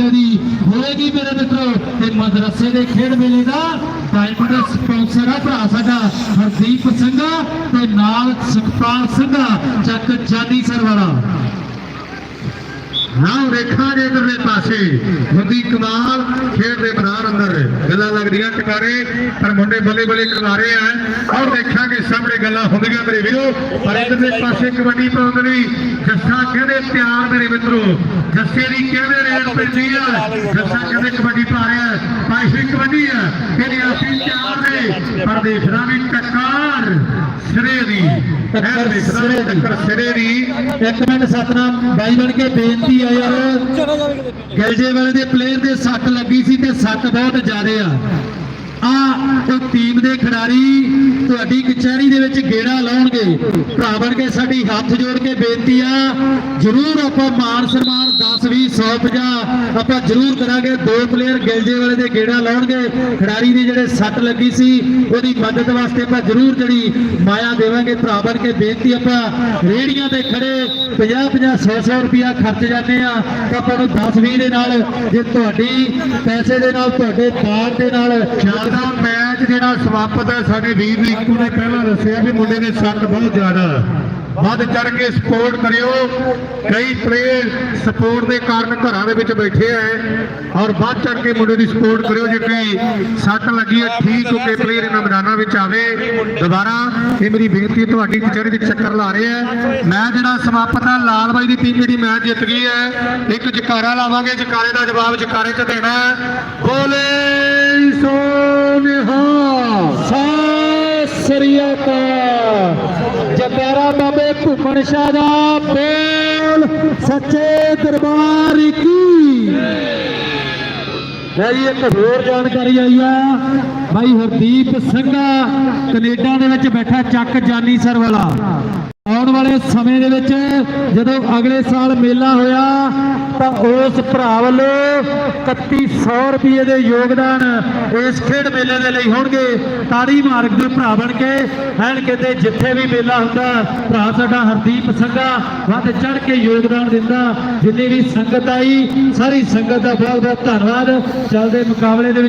ਮੇਲੇ ਦੀ ਹੋਏਗੀ ਮੇਰੇ ਮਿੱਤਰੋ, ਤੇ ਮਦਰਸੇ ਦੇ ਖੇਡ ਮੇਲੇ ਦਾ ਡਾਇਮੰਡ ਸਪਾਂਸਰ ਆ ਭਰਾ ਸਾਡਾ, ਹਰਦੀਪ ਸਿੰਘਾ ਤੇ ਨਾਲ ਸੁਖਪਾਲ ਸਿੰਘਾ ਚੱਕ ਜਾਨੀ ਸਰ ਵਾਲਾ ਨਾ ਇਧਰਲੇ ਪਾਸੇ। ਹੁੰਦੀ ਕਮਾਲ ਖੇਡ ਦੇ ਮੈਦਾਨ ਅੰਦਰ। ਗੱਲਾਂ ਲੱਗਦੀਆਂ ਟਕਾਰੇ ਪਰ ਮੁੰਡੇ ਬੱਲੇ ਬੱਲੇ ਕਰਾਰੇ ਆ। ਔਰ ਦੇਖਾਂਗੇ ਸਾਹਮਣੇ ਗੱਲਾਂ ਹੁੰਦੀਆਂ ਮੇਰੇ ਵੀਰੋ, ਪਰ ਇਧਰਲੇ ਪਾਸੇ ਕਬੱਡੀ ਪਾਉਣ ਲਈ ਜੱਸਾ ਕਹਿੰਦੇ ਪਿਆਰ ਮੇਰੇ ਮਿੱਤਰੋ। ਜੱਸੇ ਦੀ ਕਹਿੰਦੇ ਰੇਡ ਪੈਂਦੀ ਆ। ਜੱਸਾ ਕਹਿੰਦੇ ਕਬੱਡੀ ਪਾ ਰਿਹਾ। ਪਾਈਸੀ ਕਬੱਡੀ ਆ। ਇਹਦੀ ਅਸੀਂ ਦੇਖਦਾ ਵੀ ਟੱਕਰ ਸਿਰੇ ਦੀ। ਦੇਖਦਾ ਵੀ ਟੱਕਰ ਸਿਰੇ ਦੀ। ਇੱਕ ਮਿੰਟ ਸਤਨਾਮ ਬਾਈ ਬਣ ਕੇ ਬੇਨਤੀ ਆ ਯਾਰ। ਗਿਲਜੇ ਵਾਲੇ ਦੇ ਪਲੇਅਰ ਦੇ ਸੱਟ ਲੱਗੀ ਸੀ ਤੇ ਸੱਟ ਬਹੁਤ ਜ਼ਿਆਦੇ ਆ। ਆ ਉਹ ਟੀਮ ਦੇ ਖਿਡਾਰੀ ਤੁਹਾਡੀ ਕਚਹਿਰੀ ਦੇ ਵਿੱਚ ਗੇੜਾ ਲਾਉਣਗੇ। ਭਰਾ ਬਣ ਕੇ ਸਾਡੀ ਹੱਥ ਜੋੜ ਕੇ ਬੇਨਤੀ ਆ, ਜਰੂਰ ਆਪਾਂ ਮਾਨ ਸਨਮਾਨ 10 20 100 50 ਆਪਾਂ ਜਰੂਰ ਕਰਾਂਗੇ। ਦੋ ਪਲੇਅਰ ਗਿਲਜੇ ਵਾਲੇ ਦੇ ਗੇੜਾ ਲਾਉਣਗੇ। ਖਿਡਾਰੀ ਦੀ ਜਿਹੜੇ ਸੱਟ ਲੱਗੀ ਸੀ, ਉਹਦੀ ਮਦਦ ਵਾਸਤੇ ਆਪਾਂ ਜਰੂਰ ਜਿਹੜੀ ਮਾਇਆ ਦੇਵਾਂਗੇ। ਭਰਾ ਬਣ ਕੇ ਬੇਨਤੀ ਆਪਾਂ ਰੇੜੀਆਂ ਤੇ ਖੜੇ 50 50 100 100 ਰੁਪਿਆ ਖਰਚ ਜਾਂਦੇ ਆ। ਆਪਾਂ ਨੂੰ 10 20 ਦੇ ਨਾਲ, ਜੇ ਤੁਹਾਡੀ ਪੈਸੇ ਦੇ ਨਾਲ, ਤੁਹਾਡੇ ਦਾਨ ਦੇ ਨਾਲ ਦਾ ਮੈਚ ਜਿਹੜਾ ਸਮਾਪਤ ਹੈ, ਸਾਡੇ ਵੀਰ ਲੀਕੂ ਨੇ ਪਹਿਲਾਂ ਦੱਸਿਆ ਵੀ ਮੁੰਡੇ ਦੇ ਸੱਟ ਬਹੁਤ ਜ਼ਿਆਦਾ। ਵੱਧ ਚੜ ਕੇ ਸਪੋਰਟ ਕਰਿਓ। ਕਈ ਪਲੇਅਰ ਸਪੋਰਟ ਦੇ ਕਾਰਨ ਘਰਾਂ ਦੇ ਵਿੱਚ ਬੈਠੇ ਆ ਔਰ ਵੱਧ ਚੜ ਕੇ ਮੁੰਡੇ ਦੀ ਸਪੋਰਟ ਕਰਿਓ, ਜੇ ਕੋਈ ਸੱਟ ਲੱਗੀ ਹੈ, ਠੀਕ ਹੋ ਕੇ ਪਲੇਅਰ ਇਹਨਾਂ ਮੈਦਾਨਾਂ ਵਿੱਚ ਆਵੇ। ਦੁਬਾਰਾ ਇਹ ਮੇਰੀ ਬੇਨਤੀ ਤੁਹਾਡੀ ਕਚਹਿਰੀ ਦੇ ਚੱਕਰ ਲਾ ਰਹੇ ਆ। ਮੈਂ ਜਿਹੜਾ ਸਮਾਪਤ ਆ, ਲਾਲ ਬਾਈ ਦੀ ਟੀਮ ਜਿਹੜੀ ਮੈਚ ਜਿੱਤ ਗਈ ਹੈ, ਇੱਕ ਜਕਾਰਾ ਲਾਵਾਂਗੇ, ਜਕਾਰੇ ਦਾ ਜਵਾਬ ਜਕਾਰੇ 'ਚ ਦੇਣਾ ਹੈ। ਬੋਲੇ ਸੋਨਿਹਾ ਸਤਿ ਸ੍ਰੀ ਅਕਾਲ। ਜਪੈਰਾ ਬਾਬੇ ਭੁਪਨ ਸ਼ਾਹ ਦਾ ਬੋਲ। ਸੱਚੇ ਦਰਬਾਰ ਕੀ? ਹੈ ਜੀ ਇੱਕ ਹੋਰ ਜਾਣਕਾਰੀ ਆਈ ਆ। ਭਾਈ ਹਰਦੀਪ ਸਿੰਘਾ ਕੈਨੇਡਾ ਦੇ ਵਿੱਚ ਬੈਠਾ ਚੱਕ ਜਾਨੀ ਸਰ ਵਾਲਾ। ਆਉਣ ਵਾਲੇ ਸਮੇਂ ਦੇ ਵਿੱਚ ਜਦੋਂ ਅਗਲੇ ਸਾਲ ਮੇਲਾ ਹੋਇਆ, ਤਾਂ ਉਸ ਭਰਾ ਵੱਲੋਂ 3100 ਰੁਪਏ ਦੇ ਯੋਗਦਾਨ ਇਸ ਖੇਡ ਮੇਲੇ ਦੇ ਲਈ ਹੋਣਗੇ। ਤਾੜੀ ਮਾਰਗ ਦੇ ਭਰਾ ਬਣ ਕੇ, ਐਨ ਕਹਿੰਦੇ ਜਿੱਥੇ ਵੀ ਮੇਲਾ ਹੁੰਦਾ, ਭਰਾ ਸਾਡਾ ਹਰਦੀਪ ਸਿੰਘਾ ਵੱਧ ਚੜ ਕੇ ਯੋਗਦਾਨ ਦਿੰਦਾ। ਜਿੰਨੀ ਵੀ ਸੰਗਤ ਆਈ, ਸਾਰੀ ਸੰਗਤ ਦਾ ਬਹੁਤ ਬਹੁਤ ਧੰਨਵਾਦ। ਚੱਲਦੇ ਮੁਕਾਬਲੇ ਦੇ ਵਿੱਚ